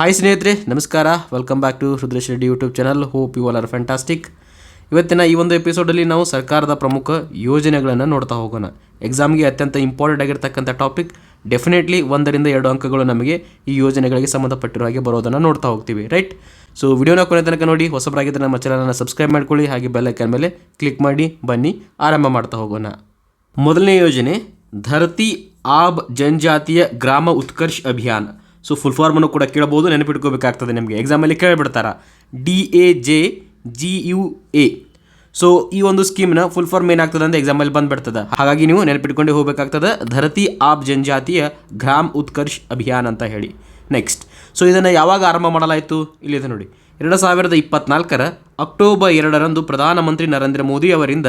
Hi ಸ್ನೇಹಿತರೆ. ನಮಸ್ಕಾರ. Welcome back to Rudresh Reddy YouTube channel hope you all are fantastic ಇವತ್ತಿನ ಈ ಒಂದು ಎಪಿಸೋಡಲ್ಲಿ ನಾವು ಸರ್ಕಾರದ ಪ್ರಮುಖ ಯೋಜನೆಗಳನ್ನು ನೋಡ್ತಾ ಹೋಗೋಣ. ಎಕ್ಸಾಮ್ಗೆ ಅತ್ಯಂತ ಇಂಪಾರ್ಟೆಂಟ್ ಆಗಿರ್ತಕ್ಕಂಥ ಟಾಪಿಕ್ ಡೆಫಿನೆಟ್ಲಿ ಒಂದರಿಂದ ಎರಡು ಅಂಕಗಳು ನಮಗೆ ಈ ಯೋಜನೆಗಳಿಗೆ ಸಂಬಂಧಪಟ್ಟಿರೋ ಹಾಗೆ ಬರೋದನ್ನು ನೋಡ್ತಾ ಹೋಗ್ತೀವಿ ರೈಟ್ ಸೊ ವಿಡಿಯೋನ ಕೊನೆ ತನಕ ನೋಡಿ ಹೊಸಬರಾಗಿದ್ದರೆ ನಮ್ಮ ಚಾನಲನ್ನು ಸಬ್ಸ್ಕ್ರೈಬ್ ಮಾಡ್ಕೊಳ್ಳಿ, ಹಾಗೆ ಬೆಲ್ಲೈಕನ್ ಮೇಲೆ ಕ್ಲಿಕ್ ಮಾಡಿ, ಬನ್ನಿ, ಆರಂಭ ಮಾಡ್ತಾ ಹೋಗೋಣ. ಮೊದಲನೇ ಯೋಜನೆ, ಧರತಿ ಆಬ್ ಜನಜಾತಿಯ ಗ್ರಾಮ ಉತ್ಕರ್ಷ್ ಅಭಿಯಾನ. ಸೊ ಫುಲ್ ಫಾರ್ಮನ್ನು ಕೂಡ ಕೇಳಬಹುದು, ನೆನಪಿಟ್ಕೋಬೇಕಾಗ್ತದೆ ನಿಮಗೆ. ಎಕ್ಸಾಮಲ್ಲಿ ಕೇಳಿಬಿಡ್ತಾರೆ. D A J G U A so ಈ ಒಂದು ಸ್ಕೀಮ್ನ ಫುಲ್ ಫಾರ್ಮ್ ಏನಾಗ್ತದೆ ಅಂತ ಎಕ್ಸಾಮಲ್ಲಿ ಬಂದ್ಬಿಡ್ತದೆ. ಹಾಗಾಗಿ ನೀವು ನೆನಪಿಟ್ಕೊಂಡೇ ಹೋಗಬೇಕಾಗ್ತದೆ. ಧರತಿ ಆಪ್ ಜನಜಾತಿಯ ಗ್ರಾಮ್ ಉತ್ಕರ್ಷ್ ಅಭಿಯಾನ ಅಂತ ಹೇಳಿ. ನೆಕ್ಸ್ಟ್ ಸೊ ಇದನ್ನು ಯಾವಾಗ ಆರಂಭ ಮಾಡಲಾಯಿತು? ಇಲ್ಲಿದೆ ನೋಡಿ. ಎರಡು ಸಾವಿರದ ಇಪ್ಪತ್ನಾಲ್ಕರ ಅಕ್ಟೋಬರ್ ಎರಡರಂದು ಪ್ರಧಾನಮಂತ್ರಿ ನರೇಂದ್ರ ಮೋದಿ ಅವರಿಂದ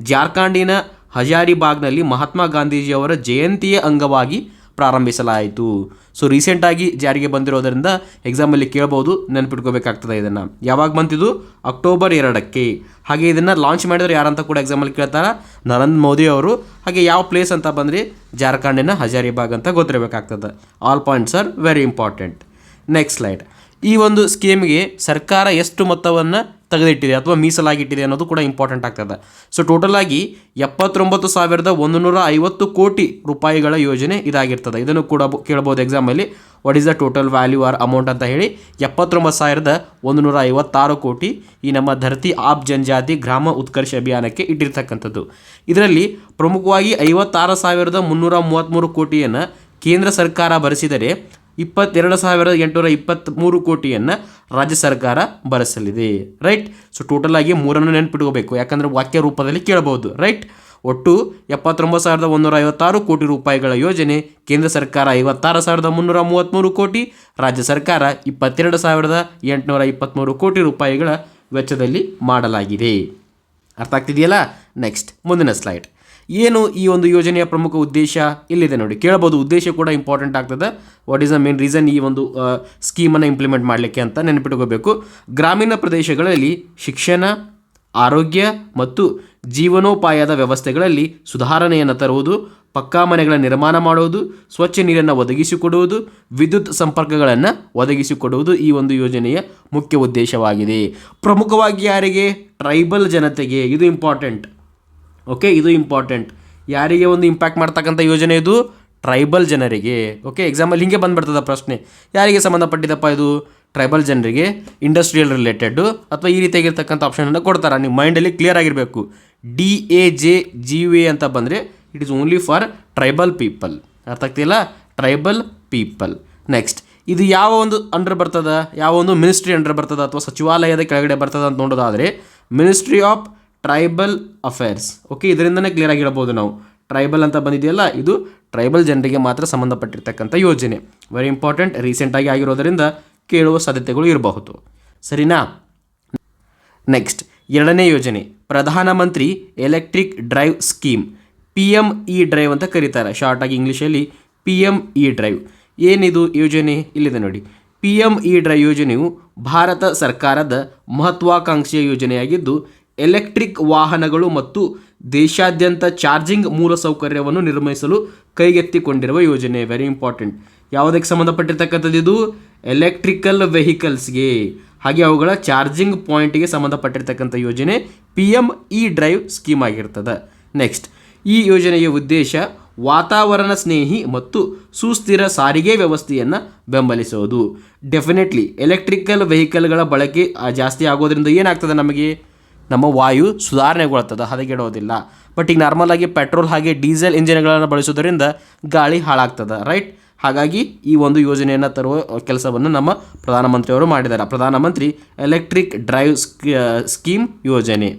ಜಾರ್ಖಂಡಿನ ಹಜಾರಿಬಾಗ್ನಲ್ಲಿ ಮಹಾತ್ಮ ಗಾಂಧೀಜಿಯವರ ಜಯಂತಿಯ ಅಂಗವಾಗಿ ಪ್ರಾರಂಭಿಸಲಾಯಿತು ಸೊ ರೀಸೆಂಟಾಗಿ ಜಾರಿಗೆ ಬಂದಿರೋದರಿಂದ ಎಕ್ಸಾಮಲ್ಲಿ ಕೇಳ್ಬೋದು, ನೆನಪಿಟ್ಕೋಬೇಕಾಗ್ತದೆ ಇದನ್ನು. ಯಾವಾಗ ಬಂತಿದ್ದು ಅಕ್ಟೋಬರ್ ಎರಡಕ್ಕೆ. ಹಾಗೆ ಇದನ್ನು ಲಾಂಚ್ ಮಾಡಿದ್ರೆ ಯಾರಂತ ಕೂಡ ಎಕ್ಸಾಮಲ್ಲಿ ಕೇಳ್ತಾರೆ? ನರೇಂದ್ರ ಮೋದಿ ಅವರು. ಹಾಗೆ ಯಾವ ಪ್ಲೇಸ್ ಅಂತ ಬಂದರೆ? ಜಾರ್ಖಂಡಿನ ಹಜಾರಿಬಾಗ್ ಅಂತ ಗೊತ್ತಿರಬೇಕಾಗ್ತದೆ. All points are very important next slide ಈ ಒಂದು ಸ್ಕೀಮ್ಗೆ ಸರ್ಕಾರ ಎಷ್ಟು ಮೊತ್ತವನ್ನು ತೆಗೆದಿಟ್ಟಿದೆ ಅಥವಾ ಮೀಸಲಾಗಿಟ್ಟಿದೆ ಅನ್ನೋದು ಕೂಡ ಇಂಪಾರ್ಟೆಂಟ್ ಆಗ್ತದೆ. ಸೊ ಟೋಟಲ್ ಆಗಿ ಎಪ್ಪತ್ತೊಂಬತ್ತು ಸಾವಿರದ ಒಂದು ನೂರ ಐವತ್ತು ಕೋಟಿ ರೂಪಾಯಿಗಳ ಯೋಜನೆ ಇದಾಗಿರ್ತದೆ. ಇದನ್ನು ಕೂಡ ಕೇಳ್ಬೋದು ಎಕ್ಸಾಮಲ್ಲಿ what is the total value or amount ಅಂತ ಹೇಳಿ ಎಪ್ಪತ್ತೊಂಬತ್ತು ಸಾವಿರದ ಒಂದು ನೂರ ಐವತ್ತಾರು ಕೋಟಿ ಈ ನಮ್ಮ ಧರ್ತಿ ಆಪ್ ಜನಜಾತಿ ಗ್ರಾಮ ಉತ್ಕರ್ಷ ಅಭಿಯಾನಕ್ಕೆ ಇಟ್ಟಿರ್ತಕ್ಕಂಥದ್ದು. ಇದರಲ್ಲಿ ಪ್ರಮುಖವಾಗಿ ಐವತ್ತಾರು ಸಾವಿರದ ಮುನ್ನೂರ ಮೂವತ್ತ್ಮೂರು ಕೋಟಿಯನ್ನು ಕೇಂದ್ರ ಸರ್ಕಾರ ಭರಿಸಿದರೆ ಇಪ್ಪತ್ತೆರಡು ಸಾವಿರದ ಎಂಟುನೂರ ಇಪ್ಪತ್ತ್ಮೂರು ಕೋಟಿಯನ್ನು ರಾಜ್ಯ ಸರ್ಕಾರ ಭರಿಸಲಿದೆ. ರೈಟ್ ಸೊ ಟೋಟಲ್ ಆಗಿ ಮೂರನ್ನು ನೆನ್ಪಿಟ್ಕೋಬೇಕು. ಯಾಕಂದರೆ ವಾಕ್ಯ ರೂಪದಲ್ಲಿ ಕೇಳಬಹುದು ರೈಟ್ ಒಟ್ಟು ಎಪ್ಪತ್ತೊಂಬತ್ತು ಸಾವಿರದ ಒಂದೂರ ಐವತ್ತಾರು ಕೋಟಿ ರೂಪಾಯಿಗಳ ಯೋಜನೆ ಕೇಂದ್ರ ಸರ್ಕಾರ ಐವತ್ತಾರು ಸಾವಿರದ ಮುನ್ನೂರ ಮೂವತ್ತ್ಮೂರು ಕೋಟಿ, ರಾಜ್ಯ ಸರ್ಕಾರ ಇಪ್ಪತ್ತೆರಡು ಸಾವಿರದ ಎಂಟುನೂರ ಇಪ್ಪತ್ತ್ಮೂರು ಕೋಟಿ ರೂಪಾಯಿಗಳ ವೆಚ್ಚದಲ್ಲಿ ಮಾಡಲಾಗಿದೆ. ಅರ್ಥ ಆಗ್ತಿದೆಯಲ್ಲ? ನೆಕ್ಸ್ಟ್ ಮುಂದಿನ ಸ್ಲೈಡ್ ಏನು ಈ ಒಂದು ಯೋಜನೆಯ ಪ್ರಮುಖ ಉದ್ದೇಶ ಇಲ್ಲಿದೆ ನೋಡಿ. ಕೇಳಬಹುದು, ಉದ್ದೇಶ ಕೂಡ ಇಂಪಾರ್ಟೆಂಟ್ ಆಗ್ತದೆ. What is a main reason ಈ ಒಂದು ಸ್ಕೀಮನ್ನು ಇಂಪ್ಲಿಮೆಂಟ್ ಮಾಡಲಿಕ್ಕೆ ಅಂತ ನೆನಪಿಟ್ಕೋಬೇಕು. ಗ್ರಾಮೀಣ ಪ್ರದೇಶಗಳಲ್ಲಿ ಶಿಕ್ಷಣ, ಆರೋಗ್ಯ ಮತ್ತು ಜೀವನೋಪಾಯದ ವ್ಯವಸ್ಥೆಗಳಲ್ಲಿ ಸುಧಾರಣೆಯನ್ನು ತರುವುದು, ಪಕ್ಕಾ ಮನೆಗಳ ನಿರ್ಮಾಣ ಮಾಡುವುದು, ಸ್ವಚ್ಛ ನೀರನ್ನು ಒದಗಿಸಿಕೊಡುವುದು, ವಿದ್ಯುತ್ ಸಂಪರ್ಕಗಳನ್ನು ಒದಗಿಸಿಕೊಡುವುದು ಈ ಒಂದು ಯೋಜನೆಯ ಮುಖ್ಯ ಉದ್ದೇಶವಾಗಿದೆ. ಪ್ರಮುಖವಾಗಿ ಯಾರಿಗೆ? ಟ್ರೈಬಲ್ ಜನತೆಗೆ. ಇದು ಇಂಪಾರ್ಟೆಂಟ್ ಓಕೆ ಇದು ಇಂಪಾರ್ಟೆಂಟ್ ಯಾರಿಗೆ ಒಂದು ಇಂಪ್ಯಾಕ್ಟ್ ಮಾಡ್ತಕ್ಕಂಥ ಯೋಜನೆ ಇದು? ಟ್ರೈಬಲ್ ಜನರಿಗೆ. ಓಕೆ ಎಕ್ಸಾಂಪಲ್ ಹಿಂಗೆ ಬಂದುಬಿಡ್ತದ ಪ್ರಶ್ನೆ. ಯಾರಿಗೆ ಸಂಬಂಧಪಟ್ಟಿದಪ್ಪ ಇದು? ಟ್ರೈಬಲ್ ಜನರಿಗೆ ಇಂಡಸ್ಟ್ರಿಯಲ್ ರಿಲೇಟೆಡ್ಡು ಅಥವಾ ಈ ರೀತಿಯಾಗಿರ್ತಕ್ಕಂಥ ಆಪ್ಷನನ್ನು ಕೊಡ್ತಾರೆ. ನಿಮ್ಮ ಮೈಂಡಲ್ಲಿ ಕ್ಲಿಯರ್ ಆಗಿರಬೇಕು. D A J G V ಅಂತ ಬಂದರೆ it is only for tribal people ಅರ್ಥ ಆಗ್ತಿಲ್ಲ ಟ್ರೈಬಲ್ ಪೀಪಲ್ ನೆಕ್ಸ್ಟ್ ಇದು ಯಾವ ಒಂದು ಅಂಡರ್ ಬರ್ತದ? ಯಾವ ಒಂದು ಮಿನಿಸ್ಟ್ರಿ ಅಂಡರ್ ಬರ್ತದ ಅಥವಾ ಸಚಿವಾಲಯದ ಕೆಳಗಡೆ ಬರ್ತದ ಅಂತ ನೋಡೋದಾದರೆ ministry of tribal affairs. Okay ಇದರಿಂದನೇ clear ಆಗಿ ಹೇಳ್ಬೋದು ನಾವು. ಟ್ರೈಬಲ್ ಅಂತ ಬಂದಿದೆಯಲ್ಲ, ಇದು ಟ್ರೈಬಲ್ ಜನರಿಗೆ ಮಾತ್ರ ಸಂಬಂಧಪಟ್ಟಿರ್ತಕ್ಕಂಥ ಯೋಜನೆ. ವೆರಿ ಇಂಪಾರ್ಟೆಂಟ್ ರೀಸೆಂಟಾಗಿ ಆಗಿರೋದರಿಂದ ಕೇಳುವ ಸಾಧ್ಯತೆಗಳು ಇರಬಹುದು. ಸರಿನಾ? ನೆಕ್ಸ್ಟ್ ಎರಡನೇ ಯೋಜನೆ Pradhan Mantri electric drive scheme P M E drive ಅಂತ ಕರೀತಾರೆ. ಶಾರ್ಟಾಗಿ ಇಂಗ್ಲೀಷಲ್ಲಿ ಪಿ ಎಂ ಇ ಡ್ರೈವ್ ಏನಿದು ಯೋಜನೆ? ಇಲ್ಲಿದೆ ನೋಡಿ. ಪಿ ಎಂ ಇ ಡ್ರೈವ್ ಯೋಜನೆಯು ಭಾರತ ಸರ್ಕಾರದ ಮಹತ್ವಾಕಾಂಕ್ಷೆಯ ಯೋಜನೆಯಾಗಿದ್ದು ಎಲೆಕ್ಟ್ರಿಕ್ ವಾಹನಗಳು ಮತ್ತು ದೇಶಾದ್ಯಂತ ಚಾರ್ಜಿಂಗ್ ಮೂಲಸೌಕರ್ಯವನ್ನು ನಿರ್ಮಿಸಲು ಕೈಗೆತ್ತಿಕೊಂಡಿರುವ ಯೋಜನೆ. ವೆರಿ ಇಂಪಾರ್ಟೆಂಟ್ ಯಾವುದಕ್ಕೆ ಸಂಬಂಧಪಟ್ಟಿರ್ತಕ್ಕಂಥದ್ದು ಇದು? ಎಲೆಕ್ಟ್ರಿಕಲ್ ವೆಹಿಕಲ್ಸ್ಗೆ ಹಾಗೆ ಅವುಗಳ ಚಾರ್ಜಿಂಗ್ ಪಾಯಿಂಟ್ಗೆ ಸಂಬಂಧಪಟ್ಟಿರ್ತಕ್ಕಂಥ ಯೋಜನೆ P M E drive scheme ಆಗಿರ್ತದೆ. ನೆಕ್ಸ್ಟ್ ಈ ಯೋಜನೆಯ ಉದ್ದೇಶ ವಾತಾವರಣ ಸ್ನೇಹಿ ಮತ್ತು ಸುಸ್ಥಿರ ಸಾರಿಗೆ ವ್ಯವಸ್ಥೆಯನ್ನು ಬೆಂಬಲಿಸುವುದು ಡೆಫಿನೆಟ್ಲಿ ಎಲೆಕ್ಟ್ರಿಕಲ್ ವೆಹಿಕಲ್ಗಳ ಬಳಕೆ ಜಾಸ್ತಿ ಆಗೋದ್ರಿಂದ ಏನಾಗ್ತದೆ ನಮಗೆ? ನಮ್ಮ ವಾಯು ಸುಧಾರಣೆಗೊಳ್ತದೆ ಹದಗೆಡೋದಿಲ್ಲ. ಬಟ್ ಈಗ ನಾರ್ಮಲ್ ಆಗಿ ಪೆಟ್ರೋಲ್ ಹಾಗೆ ಡೀಸೆಲ್ ಇಂಜಿನ್ಗಳನ್ನು ಬಳಸೋದರಿಂದ ಗಾಳಿ ಹಾಳಾಗ್ತದೆ ರೈಟ್ ಹಾಗಾಗಿ ಈ ಒಂದು ಯೋಜನೆಯನ್ನು ತರುವ ಕೆಲಸವನ್ನು ನಮ್ಮ ಪ್ರಧಾನಮಂತ್ರಿಯವರು ಮಾಡಿದ್ದಾರೆ. ಪ್ರಧಾನಮಂತ್ರಿ ಎಲೆಕ್ಟ್ರಿಕ್ ಡ್ರೈವ್ ಸ್ಕೀಮ್ ಯೋಜನೆ.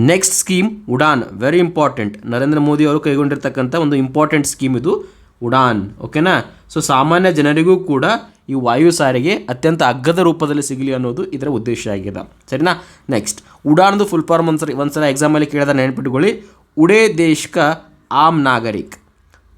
Next scheme Udan. Very important Narendra Modi ಅವರು ಕೈಗೊಂಡಿರ್ತಕ್ಕಂಥ ಒಂದು ಇಂಪಾರ್ಟೆಂಟ್ ಸ್ಕೀಮ್ ಇದು, ಉಡಾನ್. ಓಕೆನಾ ಸೊ ಸಾಮಾನ್ಯ ಜನರಿಗೂ ಕೂಡ ಈ ವಾಯು ಸಾರಿಗೆ ಅತ್ಯಂತ ಅಗ್ಗದ ರೂಪದಲ್ಲಿ ಸಿಗಲಿ ಅನ್ನೋದು ಇದರ ಉದ್ದೇಶ ಆಗಿದೆ. ಸರಿನಾ? ನೆಕ್ಸ್ಟ್ ಉಡಾನ್ದು ಫುಲ್ ಫಾರ್ಮ್ ಒಂದ್ಸರಿ ಒಂದ್ಸಲ ಎಕ್ಸಾಮಲ್ಲಿ ಕೇಳಿದ ನೆನ್ಪಿಟ್ಕೊಳ್ಳಿ. ಉಡೇ ದೇಶ್ ಕಾ ಆಮ್ ನಾಗರಿಕ್.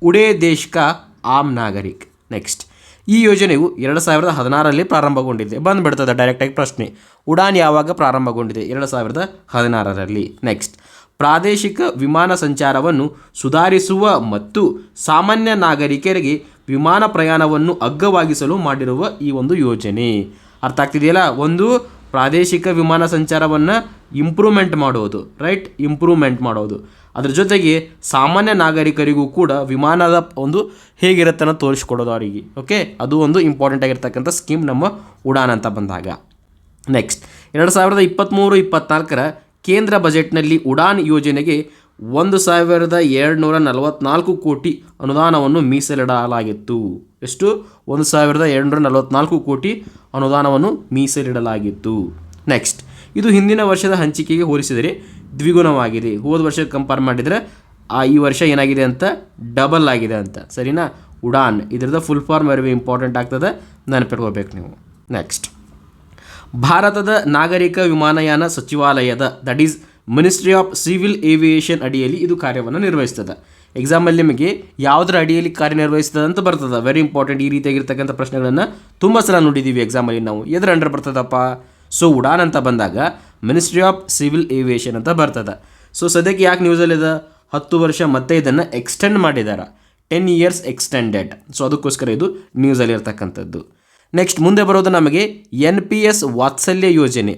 ಉಡೇ ದೇಶ್ ಕಾ ಆಮ್ ನಾಗರಿಕ್. ನೆಕ್ಸ್ಟ್ ಈ ಯೋಜನೆಯು ಎರಡು ಸಾವಿರದ ಹದಿನಾರರಲ್ಲಿ ಪ್ರಾರಂಭಗೊಂಡಿದೆ. ಬಂದುಬಿಡ್ತದೆ ಡೈರೆಕ್ಟಾಗಿ ಪ್ರಶ್ನೆ. ಉಡಾನ್ ಯಾವಾಗ ಪ್ರಾರಂಭಗೊಂಡಿದೆ? ಎರಡು ಸಾವಿರದ ಹದಿನಾರರಲ್ಲಿ. ನೆಕ್ಸ್ಟ್ ಪ್ರಾದೇಶಿಕ ವಿಮಾನ ಸಂಚಾರವನ್ನು ಸುಧಾರಿಸುವ ಮತ್ತು ಸಾಮಾನ್ಯ ನಾಗರಿಕರಿಗೆ ವಿಮಾನ ಪ್ರಯಾಣವನ್ನು ಅಗ್ಗವಾಗಿಸಲು ಮಾಡಿರುವ ಈ ಒಂದು ಯೋಜನೆ. ಅರ್ಥ ಆಗ್ತಿದೆಯಲ್ಲ? ಒಂದು ಪ್ರಾದೇಶಿಕ ವಿಮಾನ ಸಂಚಾರವನ್ನು ಇಂಪ್ರೂವ್ಮೆಂಟ್ ಮಾಡೋದು ರೈಟ್ ಇಂಪ್ರೂವ್ಮೆಂಟ್ ಮಾಡೋದು. ಅದ್ರ ಜೊತೆಗೆ ಸಾಮಾನ್ಯ ನಾಗರಿಕರಿಗೂ ಕೂಡ ವಿಮಾನದ ಒಂದು ಹೇಗಿರುತ್ತೆ ಅನ್ನೋ ತೋರಿಸ್ಕೊಡೋದು ಅವರಿಗೆ ಓಕೆ ಅದು ಒಂದು ಇಂಪಾರ್ಟೆಂಟ್ ಆಗಿರ್ತಕ್ಕಂಥ ಸ್ಕೀಮ್ ನಮ್ಮ ಉಡಾನ್ ಅಂತ ಬಂದಾಗ. ನೆಕ್ಸ್ಟ್ ಎರಡು ಸಾವಿರದ ಇಪ್ಪತ್ತ್ಮೂರು ಇಪ್ಪತ್ನಾಲ್ಕರ ಕೇಂದ್ರ ಬಜೆಟ್ನಲ್ಲಿ ಉಡಾನ್ ಯೋಜನೆಗೆ ಒಂದು ಸಾವಿರದ ಎರಡುನೂರ ನಲವತ್ನಾಲ್ಕು ಕೋಟಿ ಅನುದಾನವನ್ನು ಮೀಸಲಿಡಲಾಗಿತ್ತು. ಎಷ್ಟು? ಒಂದು ಸಾವಿರದ ಎರಡುನೂರ ನಲವತ್ನಾಲ್ಕು ಕೋಟಿ ಅನುದಾನವನ್ನು ಮೀಸಲಿಡಲಾಗಿತ್ತು. ನೆಕ್ಸ್ಟ್ ಇದು ಹಿಂದಿನ ವರ್ಷದ ಹಂಚಿಕೆಗೆ ಹೋಲಿಸಿದರೆ ದ್ವಿಗುಣವಾಗಿದೆ. ಹೋದ ವರ್ಷ ಕಂಪೇರ್ ಮಾಡಿದರೆ, ಆ ಈ ವರ್ಷ ಏನಾಗಿದೆ ಅಂತ? ಡಬಲ್ ಆಗಿದೆ ಅಂತ. ಸರಿನಾ? ಉಡಾನ್ ಇದರದ ಫುಲ್ ಫಾರ್ಮ್ ವೆರಿ ಇಂಪಾರ್ಟೆಂಟ್ ಆಗ್ತದೆ. ನೆನಪಿಟ್ಕೋಬೇಕು ನೀವು. ನೆಕ್ಸ್ಟ್ ಭಾರತದ ನಾಗರಿಕ ವಿಮಾನಯಾನ ಸಚಿವಾಲಯದ that is ministry of civil aviation ಅಡಿಯಲ್ಲಿ ಇದು ಕಾರ್ಯವನ್ನು ನಿರ್ವಹಿಸ್ತದೆ. ಎಕ್ಸಾಮಲ್ಲಿ ನಿಮಗೆ ಯಾವುದರ ಅಡಿಯಲ್ಲಿ ಕಾರ್ಯನಿರ್ವಹಿಸ್ತದೆ ಅಂತ ಬರ್ತದೆ. ವೆರಿ ಇಂಪಾರ್ಟೆಂಟ್ ಈ ರೀತಿಯಾಗಿರ್ತಕ್ಕಂಥ ಪ್ರಶ್ನೆಗಳನ್ನು ತುಂಬ ಸಲ ನೋಡಿದ್ದೀವಿ ಎಕ್ಸಾಮಲ್ಲಿ ನಾವು. ಎದ್ರ ಅಂಡರ್ ಬರ್ತದಪ್ಪ? ಸೊ ಉಡಾನ್ ಅಂತ ಬಂದಾಗ ಮಿನಿಸ್ಟ್ರಿ ಆಫ್ ಸಿವಿಲ್ ಏವಿಯೇಷನ್ ಅಂತ ಬರ್ತದೆ. ಸೊ ಸದ್ಯಕ್ಕೆ ಯಾಕೆ ನ್ಯೂಸಲ್ಲಿದೆ ಹತ್ತು ವರ್ಷ ಮತ್ತೆ ಇದನ್ನು ಎಕ್ಸ್ಟೆಂಡ್ ಮಾಡಿದ್ದಾರೆ ಟೆನ್ ಇಯರ್ಸ್ ಎಕ್ಸ್ಟೆಂಡೆಡ್ ಸೊ ಅದಕ್ಕೋಸ್ಕರ ಇದು ನ್ಯೂಸಲ್ಲಿ ಇರ್ತಕ್ಕಂಥದ್ದು. ನೆಕ್ಸ್ಟ್ ಮುಂದೆ ಬರೋದು ನಮಗೆ ಎನ್ ಪಿ ಎಸ್ ವಾತ್ಸಲ್ಯ ಯೋಜನೆ.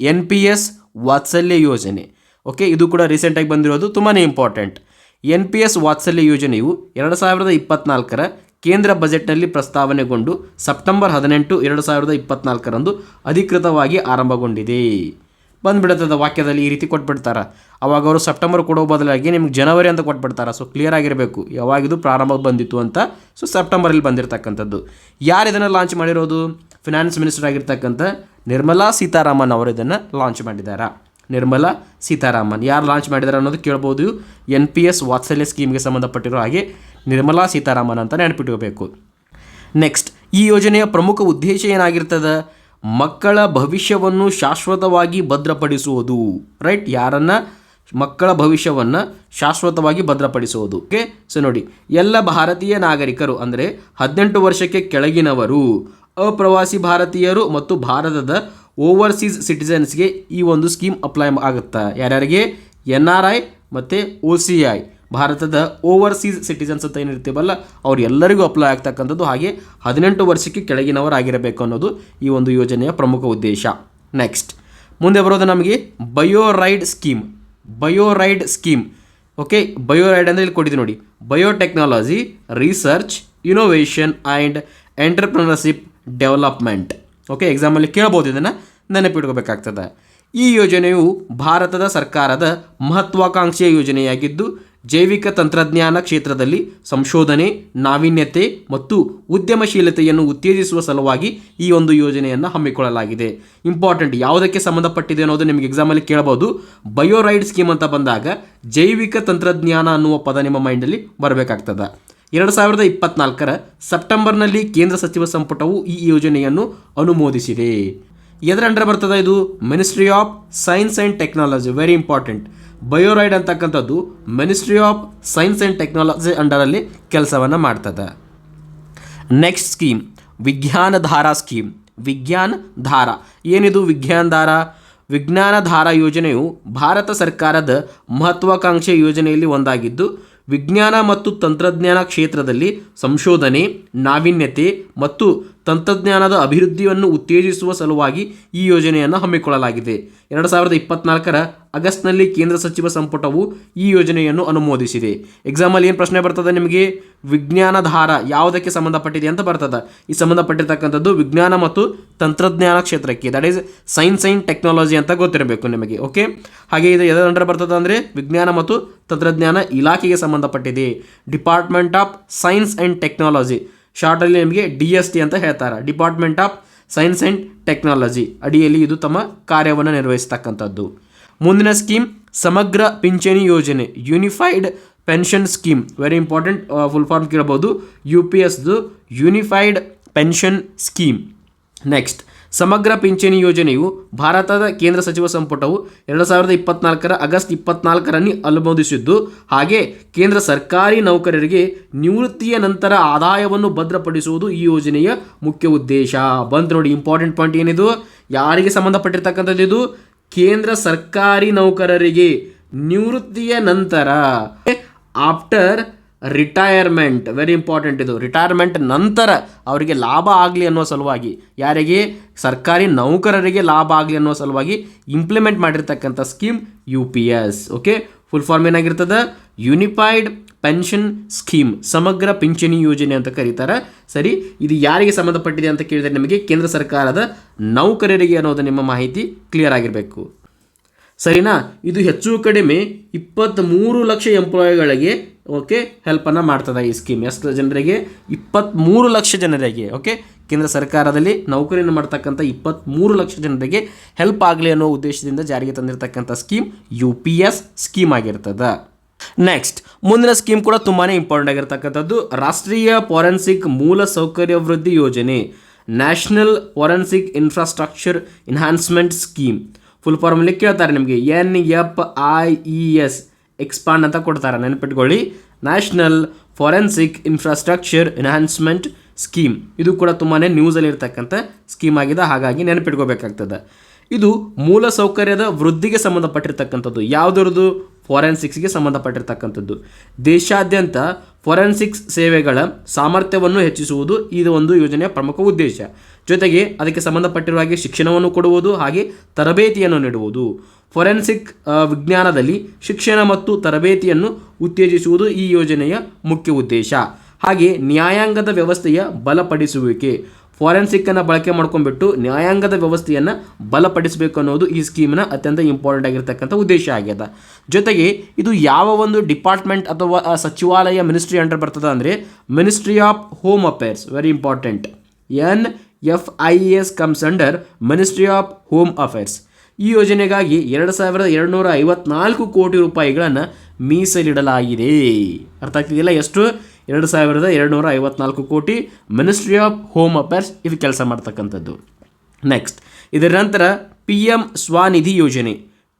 ಎನ್ ಪಿ ಎಸ್ ವಾತ್ಸಲ್ಯ ಯೋಜನೆ. ಓಕೆ ಇದು ಕೂಡ ರೀಸೆಂಟಾಗಿ ಬಂದಿರೋದು ತುಂಬಾ ಇಂಪಾರ್ಟೆಂಟ್ ಎನ್ ಪಿ ಎಸ್ ವಾತ್ಸಲ್ಯ ಯೋಜನೆಯು ಎರಡು ಸಾವಿರದ ಇಪ್ಪತ್ನಾಲ್ಕರ ಕೇಂದ್ರ ಬಜೆಟ್ನಲ್ಲಿ ಪ್ರಸ್ತಾವನೆಗೊಂಡು ಸೆಪ್ಟೆಂಬರ್ ಹದಿನೆಂಟು ಎರಡು ಸಾವಿರದ ಇಪ್ಪತ್ನಾಲ್ಕರಂದು ಅಧಿಕೃತವಾಗಿ ಆರಂಭಗೊಂಡಿದೆ. ಬಂದ್ಬಿಡುತ್ತದೆ ವಾಕ್ಯದಲ್ಲಿ ಈ ರೀತಿ ಕೊಟ್ಬಿಡ್ತಾರೆ. ಅವಾಗ ಅವರು ಸೆಪ್ಟೆಂಬರ್ ಕೊಡೋ ಬದಲಾಗಿ ನಿಮ್ಗೆ ಜನವರಿ ಅಂತ ಕೊಟ್ಬಿಡ್ತಾರೆ. ಸೊ ಕ್ಲಿಯರ್ ಆಗಿರಬೇಕು. ಯಾವಾಗಿದು ಪ್ರಾರಂಭ ಬಂದಿತ್ತು ಅಂತ. ಸೊ ಸೆಪ್ಟೆಂಬರಲ್ಲಿ ಬಂದಿರತಕ್ಕಂಥದ್ದು. ಯಾರು ಇದನ್ನು ಲಾಂಚ್ ಮಾಡಿರೋದು? ಫಿನಾನ್ಸ್ ಮಿನಿಸ್ಟರ್ ಆಗಿರ್ತಕ್ಕಂಥ ನಿರ್ಮಲಾ ಸೀತಾರಾಮನ್ ಅವರು ಇದನ್ನು ಲಾಂಚ್ ಮಾಡಿದ್ದಾರೆ ನಿರ್ಮಲಾ ಸೀತಾರಾಮನ್ ಯಾರು ಲಾಂಚ್ ಮಾಡಿದ್ದಾರೆ ಅನ್ನೋದು ಕೇಳ್ಬೋದು. ಎನ್ ಪಿ ಎಸ್ ವಾತ್ಸಲ್ಯ ಸ್ಕೀಮ್ಗೆ ಸಂಬಂಧಪಟ್ಟಿರೋ ಹಾಗೆ ನಿರ್ಮಲಾ ಸೀತಾರಾಮನ್ ಅಂತ ನೆನಪಿಟ್ಕೋಬೇಕು. ನೆಕ್ಸ್ಟ್ ಈ ಯೋಜನೆಯ ಪ್ರಮುಖ ಉದ್ದೇಶ ಏನಾಗಿರ್ತದೆ? ಮಕ್ಕಳ ಭವಿಷ್ಯವನ್ನು ಶಾಶ್ವತವಾಗಿ ಭದ್ರಪಡಿಸುವುದು. ರೈಟ್ ಯಾರನ್ನು ಮಕ್ಕಳ ಭವಿಷ್ಯವನ್ನು ಶಾಶ್ವತವಾಗಿ ಭದ್ರಪಡಿಸುವುದು. ಓಕೆ ಸೊ ನೋಡಿ, ಎಲ್ಲ ಭಾರತೀಯ ನಾಗರಿಕರು ಅಂದರೆ ಹದಿನೆಂಟು ವರ್ಷಕ್ಕೆ ಕೆಳಗಿನವರು ಅಪ್ರವಾಸಿ ಭಾರತೀಯರು ಮತ್ತು ಭಾರತದ ಓವರ್ಸೀಸ್ ಸಿಟಿಸನ್ಸ್ಗೆ ಈ ಒಂದು ಸ್ಕೀಮ್ ಅಪ್ಲೈ ಆಗುತ್ತೆ? ಯಾರ್ಯಾರಿಗೆ? ಎನ್ ಆರ್ ಐ ಮತ್ತು ಒ ಸಿ ಐ. ಭಾರತದ ಓವರ್ಸೀಸ್ ಸಿಟಿಸನ್ಸ್ ಅಂತ ಏನಿರ್ತೀವಲ್ಲ ಅವ್ರು ಎಲ್ಲರಿಗೂ ಅಪ್ಲೈ ಆಗ್ತಕ್ಕಂಥದ್ದು ಹಾಗೆ ಹದಿನೆಂಟು ವರ್ಷಕ್ಕೆ ಕೆಳಗಿನವರಾಗಿರಬೇಕು ಅನ್ನೋದು ಈ ಒಂದು ಯೋಜನೆಯ ಪ್ರಮುಖ ಉದ್ದೇಶ. ನೆಕ್ಸ್ಟ್ ಮುಂದೆ ಬರೋದು ನಮಗೆ BioRIDE scheme BioRIDE scheme okay BioRIDE ಅಂದರೆ ಇಲ್ಲಿ ಕೊಟ್ಟಿದ್ದು ನೋಡಿ. Biotechnology research innovation and entrepreneurship development. Okay ಎಕ್ಸಾಮಲ್ಲಿ ಕೇಳ್ಬೋದು ಇದನ್ನು, ನೆನಪಿಟ್ಕೋಬೇಕಾಗ್ತದೆ. ಈ ಯೋಜನೆಯು ಭಾರತದ ಸರ್ಕಾರದ ಮಹತ್ವಾಕಾಂಕ್ಷೆಯ ಯೋಜನೆಯಾಗಿದ್ದು, ಜೈವಿಕ ತಂತ್ರಜ್ಞಾನ ಕ್ಷೇತ್ರದಲ್ಲಿ ಸಂಶೋಧನೆ, ನಾವೀನ್ಯತೆ ಮತ್ತು ಉದ್ಯಮಶೀಲತೆಯನ್ನು ಉತ್ತೇಜಿಸುವ ಸಲುವಾಗಿ ಈ ಒಂದು ಯೋಜನೆಯನ್ನು ಹಮ್ಮಿಕೊಳ್ಳಲಾಗಿದೆ. ಇಂಪಾರ್ಟೆಂಟ್ ಯಾವುದಕ್ಕೆ ಸಂಬಂಧಪಟ್ಟಿದೆ ಅನ್ನೋದು ನಿಮಗೆ ಎಕ್ಸಾಮಲ್ಲಿ ಕೇಳಬಹುದು ಬಯೋರೈಡ್ ಸ್ಕೀಮ್ ಅಂತ ಬಂದಾಗ ಜೈವಿಕ ತಂತ್ರಜ್ಞಾನ ಅನ್ನುವ ಪದ ನಿಮ್ಮ ಮೈಂಡಲ್ಲಿ ಬರಬೇಕಾಗ್ತದೆ. ಎರಡು ಸಾವಿರದ ಇಪ್ಪತ್ನಾಲ್ಕರ ಸೆಪ್ಟೆಂಬರ್ನಲ್ಲಿ ಕೇಂದ್ರ ಸಚಿವ ಸಂಪುಟವು ಈ ಯೋಜನೆಯನ್ನು ಅನುಮೋದಿಸಿದೆ. ಎದರ ಅಂಡರ್ ಬರ್ತದೆ ಇದು ministry of science and technology very important BioRIDE ಅಂತಕ್ಕಂಥದ್ದು ministry of science and technology ಅಂಡರಲ್ಲಿ ಕೆಲಸವನ್ನು ಮಾಡ್ತದೆ. ನೆಕ್ಸ್ಟ್ ಸ್ಕೀಮ್ ವಿಜ್ಞಾನ ಧಾರಾ ಸ್ಕೀಮ್ ವಿಜ್ಞಾನ ಧಾರ. ಏನಿದು ವಿಜ್ಞಾನ ಧಾರ? ವಿಜ್ಞಾನ ಧಾರ ಯೋಜನೆಯು ಭಾರತ ಸರ್ಕಾರದ ಮಹತ್ವಾಕಾಂಕ್ಷೆ ಯೋಜನೆಯಲ್ಲಿ ಒಂದಾಗಿದ್ದು ವಿಜ್ಞಾನ ಮತ್ತು ತಂತ್ರಜ್ಞಾನ ಕ್ಷೇತ್ರದಲ್ಲಿ ಸಂಶೋಧನೆ ನಾವೀನ್ಯತೆ ಮತ್ತು ತಂತ್ರಜ್ಞಾನದ ಅಭಿವೃದ್ಧಿಯನ್ನು ಉತ್ತೇಜಿಸುವ ಸಲುವಾಗಿ ಈ ಯೋಜನೆಯನ್ನು ಹಮ್ಮಿಕೊಳ್ಳಲಾಗಿದೆ. ಎರಡು ಸಾವಿರದ ಇಪ್ಪತ್ನಾಲ್ಕರ ಆಗಸ್ಟ್ನಲ್ಲಿ ಕೇಂದ್ರ ಸಚಿವ ಸಂಪುಟವು ಈ ಯೋಜನೆಯನ್ನು ಅನುಮೋದಿಸಿದೆ. ಎಕ್ಸಾಮಲ್ಲಿ ಏನು ಪ್ರಶ್ನೆ ಬರ್ತದೆ ನಿಮಗೆ? ವಿಜ್ಞಾನಧಾರ ಯಾವುದಕ್ಕೆ ಸಂಬಂಧಪಟ್ಟಿದೆ ಅಂತ ಬರ್ತದೆ. ಈ ಸಂಬಂಧಪಟ್ಟಿರ್ತಕ್ಕಂಥದ್ದು ವಿಜ್ಞಾನ ಮತ್ತು ತಂತ್ರಜ್ಞಾನ ಕ್ಷೇತ್ರಕ್ಕೆ that is science and technology ಅಂತ ಗೊತ್ತಿರಬೇಕು ನಿಮಗೆ ಓಕೆ ಹಾಗೆ ಇದು ಎದರ ಅಂಡರ್ ಬರ್ತದೆ ಅಂದರೆ ವಿಜ್ಞಾನ ಮತ್ತು ತಂತ್ರಜ್ಞಾನ ಇಲಾಖೆಗೆ ಸಂಬಂಧಪಟ್ಟಿದೆ. Department of science and technology ಶಾರ್ಟಲ್ಲಿ ನಿಮಗೆ ಡಿ ಎಸ್ ಟಿ ಅಂತ ಹೇಳ್ತಾರೆ. Department of science and technology ಅಡಿಯಲ್ಲಿ ಇದು ತಮ್ಮ ಕಾರ್ಯವನ್ನು ನಿರ್ವಹಿಸ್ತಕ್ಕಂಥದ್ದು. ಮುಂದಿನ ಸ್ಕೀಮ್, ಸಮಗ್ರ ಪಿಂಚಣಿ ಯೋಜನೆ. Unified pension scheme very important full form ಕೇಳ್ಬೋದು. ಯು ಪಿ ಎಸ್ದು ಯೂನಿಫೈಡ್ ಪೆನ್ಷನ್ ಸ್ಕೀಮ್ ನೆಕ್ಸ್ಟ್ ಸಮಗ್ರ ಪಿಂಚಣಿ ಯೋಜನೆಯು ಭಾರತದ ಕೇಂದ್ರ ಸಚಿವ ಸಂಪುಟವು ಎರಡು ಸಾವಿರದ ಇಪ್ಪತ್ನಾಲ್ಕರ ಆಗಸ್ಟ್ ಇಪ್ಪತ್ನಾಲ್ಕರಲ್ಲಿ ಅನುಮೋದಿಸಿದ್ದು, ಹಾಗೆ ಕೇಂದ್ರ ಸರ್ಕಾರಿ ನೌಕರರಿಗೆ ನಿವೃತ್ತಿಯ ನಂತರ ಆದಾಯವನ್ನು ಭದ್ರಪಡಿಸುವುದು ಈ ಯೋಜನೆಯ ಮುಖ್ಯ ಉದ್ದೇಶ. ಬಂತು ನೋಡಿ, ಇಂಪಾರ್ಟೆಂಟ್ ಪಾಯಿಂಟ್ ಏನಿದು? ಯಾರಿಗೆ ಸಂಬಂಧಪಟ್ಟಿರ್ತಕ್ಕಂಥದ್ದು ಇದು? ಕೇಂದ್ರ ಸರ್ಕಾರಿ ನೌಕರರಿಗೆ ನಿವೃತ್ತಿಯ ನಂತರ. ಆಫ್ಟರ್ ರಿಟೈರ್ಮೆಂಟ್ ವೆರಿ ಇಂಪಾರ್ಟೆಂಟ್ ಇದು. ರಿಟೈರ್ಮೆಂಟ್ ನಂತರ ಅವರಿಗೆ ಲಾಭ ಆಗಲಿ ಅನ್ನೋ ಸಲುವಾಗಿ, ಯಾರಿಗೆ? ಸರ್ಕಾರಿ ನೌಕರರಿಗೆ ಲಾಭ ಆಗಲಿ ಅನ್ನೋ ಸಲುವಾಗಿ ಇಂಪ್ಲಿಮೆಂಟ್ ಮಾಡಿರ್ತಕ್ಕಂಥ scheme U P S okay full form ಏನಾಗಿರ್ತದೆ? Unified pension scheme ಸಮಗ್ರ ಪಿಂಚಣಿ ಯೋಜನೆ ಅಂತ ಕರೀತಾರೆ. ಸರಿ, ಇದು ಯಾರಿಗೆ ಸಂಬಂಧಪಟ್ಟಿದೆ ಅಂತ ಕೇಳಿದರೆ ನಿಮಗೆ ಕೇಂದ್ರ ಸರ್ಕಾರದ ನೌಕರರಿಗೆ ಅನ್ನೋದು ನಿಮ್ಮ ಮಾಹಿತಿ ಕ್ಲಿಯರ್ ಆಗಿರಬೇಕು. ಸರಿನಾ? ಇದು ಹೆಚ್ಚು ಕಡಿಮೆ ಇಪ್ಪತ್ತ್ಮೂರು ಲಕ್ಷ ಎಂಪ್ಲಾಯಿಗಳಿಗೆ ಓಕೆ ಹೆಲ್ಪನ್ನು ಮಾಡ್ತದೆ ಈ ಸ್ಕೀಮ್ ಎಷ್ಟು ಜನರಿಗೆ? ಇಪ್ಪತ್ತ್ಮೂರು ಲಕ್ಷ ಜನರಿಗೆ ಓಕೆ ಕೇಂದ್ರ ಸರ್ಕಾರದಲ್ಲಿ ನೌಕರಿಯನ್ನು ಮಾಡ್ತಕ್ಕಂಥ ಇಪ್ಪತ್ತ್ಮೂರು ಲಕ್ಷ ಜನರಿಗೆ ಹೆಲ್ಪ್ ಆಗಲಿ ಅನ್ನೋ ಉದ್ದೇಶದಿಂದ ಜಾರಿಗೆ ತಂದಿರತಕ್ಕಂಥ scheme U P S scheme ಆಗಿರ್ತದೆ. ನೆಕ್ಸ್ಟ್ ಮುಂದಿನ ಸ್ಕೀಮ್ ಕೂಡ ತುಂಬಾ ಇಂಪಾರ್ಟೆಂಟ್ ಆಗಿರ್ತಕ್ಕಂಥದ್ದು ರಾಷ್ಟ್ರೀಯ ಫಾರೆನ್ಸಿಕ್ ಮೂಲ ಸೌಕರ್ಯ ವೃದ್ಧಿ ಯೋಜನೆ national forensic infrastructure enhancement scheme full ಫಾರ್ಮಲ್ಲಿ ಕೇಳ್ತಾರೆ ನಿಮಗೆ. N F I E S expand ಅಂತ ಕೊಡ್ತಾರೆ, ನೆನಪಿಟ್ಕೊಳ್ಳಿ. National forensic infrastructure enhancement scheme ಇದು ಕೂಡ ತುಂಬಾ ನ್ಯೂಸಲ್ಲಿ ಇರ್ತಕ್ಕಂಥ ಸ್ಕೀಮ್ ಆಗಿದೆ, ಹಾಗಾಗಿ ನೆನಪಿಟ್ಕೋಬೇಕಾಗ್ತದೆ. ಇದು ಮೂಲ ಸೌಕರ್ಯದ ವೃದ್ಧಿಗೆ ಸಂಬಂಧಪಟ್ಟಿರ್ತಕ್ಕಂಥದ್ದು ಯಾವುದರದು ಫಾರೆನ್ಸಿಕ್ಸ್ಗೆ ಸಂಬಂಧಪಟ್ಟಿರ್ತಕ್ಕಂಥದ್ದು. ದೇಶಾದ್ಯಂತ ಫಾರೆನ್ಸಿಕ್ಸ್ ಸೇವೆಗಳ ಸಾಮರ್ಥ್ಯವನ್ನು ಹೆಚ್ಚಿಸುವುದು ಇದು ಒಂದು ಯೋಜನೆಯ ಪ್ರಮುಖ ಉದ್ದೇಶ. ಜೊತೆಗೆ ಅದಕ್ಕೆ ಸಂಬಂಧಪಟ್ಟಿರುವ ಹಾಗೆ ಶಿಕ್ಷಣವನ್ನು ಕೊಡುವುದು ಹಾಗೆ ತರಬೇತಿಯನ್ನು ನೀಡುವುದು. ಫೊರೆನ್ಸಿಕ್ ವಿಜ್ಞಾನದಲ್ಲಿ ಶಿಕ್ಷಣ ಮತ್ತು ತರಬೇತಿಯನ್ನು ಉತ್ತೇಜಿಸುವುದು ಈ ಯೋಜನೆಯ ಮುಖ್ಯ ಉದ್ದೇಶ. ಹಾಗೆ ನ್ಯಾಯಾಂಗದ ವ್ಯವಸ್ಥೆಯ ಬಲಪಡಿಸುವಿಕೆ. ಫಾರೆನ್ಸಿಕ್ಕನ್ನು ಬಳಕೆ ಮಾಡ್ಕೊಂಡ್ಬಿಟ್ಟು ನ್ಯಾಯಾಂಗದ ವ್ಯವಸ್ಥೆಯನ್ನು ಬಲಪಡಿಸಬೇಕು ಅನ್ನೋದು ಈ ಸ್ಕೀಮ್ನ ಅತ್ಯಂತ ಇಂಪಾರ್ಟೆಂಟ್ ಆಗಿರ್ತಕ್ಕಂಥ ಉದ್ದೇಶ ಆಗ್ಯದ. ಜೊತೆಗೆ ಇದು ಯಾವ ಒಂದು ಡಿಪಾರ್ಟ್ಮೆಂಟ್ ಅಥವಾ ಸಚಿವಾಲಯ, ಮಿನಿಸ್ಟ್ರಿ ಅಂಡರ್ ಬರ್ತದೆ ಅಂದರೆ ministry of home affairs very important N F I S comes under ministry of home affairs ಈ ಯೋಜನೆಗಾಗಿ ಎರಡು ಸಾವಿರದ ಎರಡುನೂರ ಐವತ್ನಾಲ್ಕು ಕೋಟಿ ರೂಪಾಯಿಗಳನ್ನು ಮೀಸಲಿಡಲಾಗಿದೆ. ಅರ್ಥ ಆಗ್ತಿದೆಯಲ್ಲ ಎಷ್ಟು? ಎರಡು ಸಾವಿರದ ಎರಡುನೂರ ಐವತ್ನಾಲ್ಕು ಕೋಟಿ ಮಿನಿಸ್ಟ್ರಿ ಆಫ್ ಹೋಮ್ ಅಫೇರ್ಸ್ ಇದು ಕೆಲಸ ಮಾಡ್ತಕ್ಕಂಥದ್ದು. ನೆಕ್ಸ್ಟ್ ಇದರ ನಂತರ ಪಿ ಎಂ ಸ್ವಾನಿಧಿ ಯೋಜನೆ.